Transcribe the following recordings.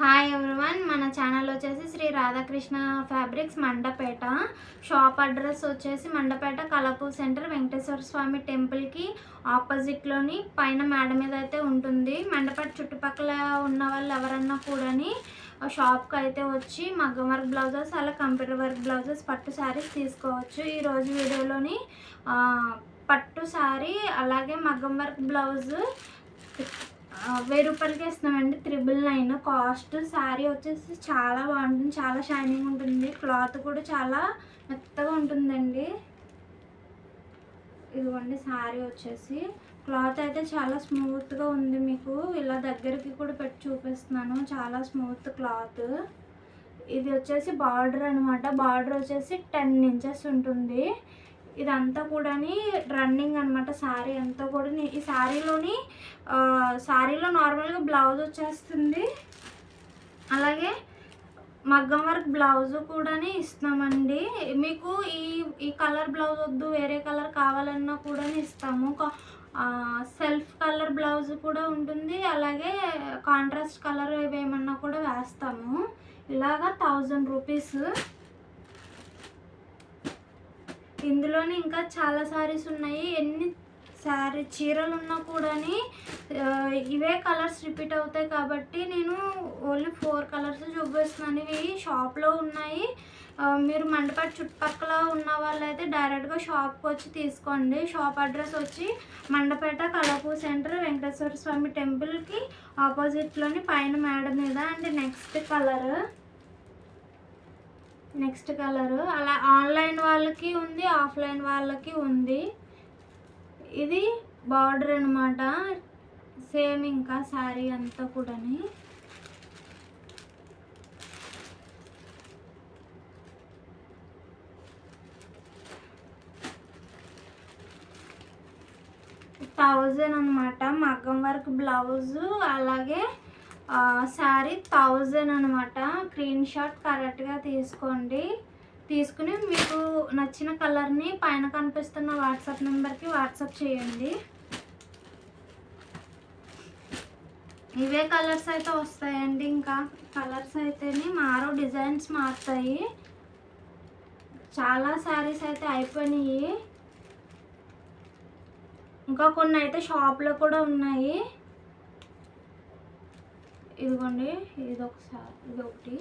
Hi everyone మన channel వచ్చేసి Shri Radhakrishna fabrics Mandapeta. Shop address వచ్చేసి మండపేట కలపూ సెంటర్ వెంకటేశ్వర స్వామి టెంపుల్కి ఆపోజిట్లోని పైన మేడ మీద అయితే ఉంటుంది. మండపేట చుట్టుపక్కల ఉన్న వాళ్ళు ఎవరన్నా కూడాని షాప్కి అయితే వచ్చి మగ్గం వర్క్ బ్లౌజెస్ అలా కంప్యూటర్ వర్క్ బ్లౌజెస్ పట్టు శారీస్ తీసుకోవచ్చు. ఈరోజు వీడియోలోని పట్టు శారీ అలాగే మగ్గం వర్క్ బ్లౌజ్ వెయ్యి రూపాయలకి ఇస్తున్నామండి. Triple nine. కాస్ట్ శారీ వచ్చేసి చాలా బాగుంటుంది. చాలా షైనింగ్ ఉంటుంది. క్లాత్ కూడా చాలా మెత్తగా ఉంటుందండి. ఇదిగోండి శారీ వచ్చేసి. క్లాత్ అయితే చాలా స్మూత్గా ఉంది మీకు. ఇలా దగ్గరికి కూడా పెట్టి చూపిస్తున్నాను. చాలా స్మూత్ క్లాత్. ఇది వచ్చేసి బార్డర్ అనమాట బార్డర్ వచ్చేసి టెన్ ఇంచెస్ ఉంటుంది. ఇదంతా కూడాని రన్నింగ్ అనమాట శారీ అంతా కూడా ఈ శారీలోని శారీలో నార్మల్గా బ్లౌజ్ వచ్చేస్తుంది. అలాగే మగ్గం వర్క్ బ్లౌజ్ కూడాని ఇస్తామండి మీకు ఈ ఈ కలర్ బ్లౌజ్ వద్దు వేరే కలర్ కావాలన్నా కూడా ఇస్తాము. కా- సెల్ఫ్ కలర్ బ్లౌజ్ కూడా ఉంటుంది. అలాగే కాంట్రాస్ట్ కలర్ ఏమన్నా కూడా వేస్తాము. ఇలాగా థౌజండ్ రూపీస్ ఇందులోనే ఇంకా చాలా సారీస్ ఉన్నాయి. ఎన్ని శారీ చీరలు ఉన్నా కూడాని ఇవే కలర్స్ రిపీట్ అవుతాయి కాబట్టి నేను ఓన్లీ ఫోర్ కలర్స్ చూపిస్తున్నాను. ఇవి షాప్లో ఉన్నాయి. మీరు మండపేట చుట్టుపక్కల ఉన్న వాళ్ళైతే డైరెక్ట్గా షాప్కి వచ్చి తీసుకోండి. షాప్ అడ్రస్ వచ్చి మండపేట కళాపూర్ సెంటర్ వెంకటేశ్వర స్వామి టెంపుల్కి ఆపోజిట్లోని పైన మేడ మీద. And next colour next colour. అలా ఆన్లైన్ వాళ్ళకి ఉంది ఆఫ్లైన్ వాళ్ళకి ఉంది. ఇది బార్డర్ అనమాట సేమ్ ఇంకా శారీ అంతా కూడాని. థౌజండ్ అనమాట మగ్గం వర్క్ బ్లౌజు అలాగే శారీ థౌజండ్ అనమాట క్రీన్ షాట్ కరెక్ట్గా తీసుకోండి. తీసుకుని మీకు నచ్చిన కలర్ని పైన కనిపిస్తున్న వాట్సాప్ నెంబర్కి వాట్సాప్ చేయండి. ఇవే కలర్స్ అయితే వస్తాయండి ఇంకా. కలర్స్ అయితేనే మారో డిజైన్స్ మారుతాయి. చాలా శారీస్ అయితే అయిపోయినాయి. ఇంకా కొన్ని అయితే షాప్లో కూడా ఉన్నాయి. ఇదిగోండి ఇది ఒకసారి ఇది ఒకటి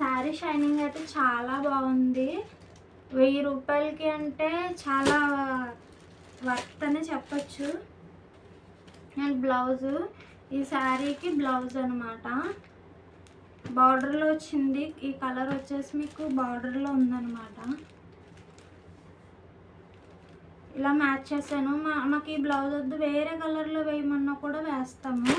శారీ షైనింగ్ అయితే చాలా బాగుంది. వెయ్యి రూపాయలకి అంటే చాలా వర్త్ అని చెప్పచ్చు. అండ్ బ్లౌజు ఈ శారీకి బ్లౌజ్ అనమాట బార్డర్లో వచ్చింది ఈ కలర్ వచ్చేసి మీకు బార్డర్లో ఉందన్నమాట. ఇలా మ్యాచ్ చేశాను. మా మాకు ఈ బ్లౌజ్ వద్దు వేరే కలర్లో వేయమన్నా కూడా వేస్తాము.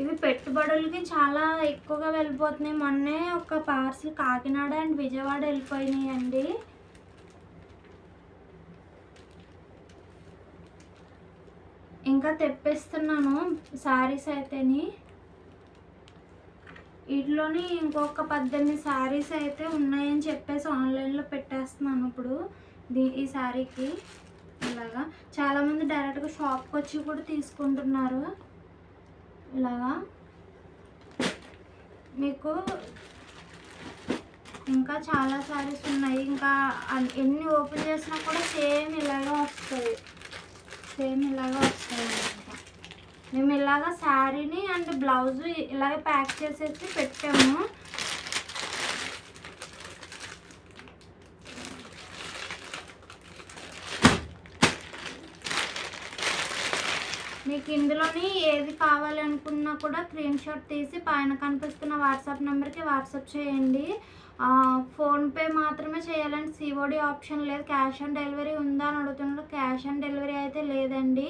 ఇవి పెట్టుబడులకి చాలా ఎక్కువగా వెళ్ళిపోతున్నాయి. మొన్నే ఒక పార్సిల్ కాకినాడ అండ్ విజయవాడ వెళ్ళిపోయినాయి అండి ఇంకా తెప్పిస్తున్నాను శారీస్ అయితేని. వీటిలోని ఇంకొక పద్దెనిమిది శారీస్ అయితే ఉన్నాయని చెప్పేసి ఆన్లైన్లో పెట్టేస్తున్నాను ఇప్పుడు దీ ఈ శారీకి. ఇలాగా చాలామంది డైరెక్ట్గా షాప్కి వచ్చి కూడా తీసుకుంటున్నారు. ఇలాగా మీకు ఇంకా చాలా శారీస్ ఉన్నాయి. ఇంకా ఎన్ని ఓపెన్ చేసినా కూడా సేమ్ ఇలాగే వస్తాయి. సేమ్ ఇలాగే వస్తాయి మేము ఇలాగ శారీని అండ్ బ్లౌజ్ ఇలాగే ప్యాక్ చేసేసి పెట్టాము. మీకు ఇందులోని ఏది కావాలనుకున్నా కూడా స్క్రీన్ షాట్ తీసి పైన కనిపిస్తున్న వాట్సాప్ నెంబర్కి వాట్సాప్ చేయండి. ఫోన్పే మాత్రమే చేయాలండి సిఓడి ఆప్షన్ లేదు. క్యాష్ ఆన్ డెలివరీ ఉందా అని అడుగుతున్నారు. క్యాష్ ఆన్ డెలివరీ అయితే లేదండి.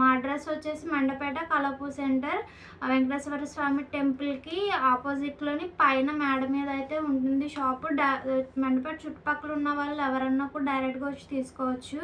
మా అడ్రస్ వచ్చేసి మండపేట కలపూ సెంటర్ వెంకటేశ్వర స్వామి టెంపుల్కి ఆపోజిట్లోని పైన మేడ మీద అయితే ఉంటుంది షాపు. డా మండపేట చుట్టుపక్కల ఉన్న వాళ్ళు ఎవరన్నా కూడా డైరెక్ట్గా వచ్చి తీసుకోవచ్చు.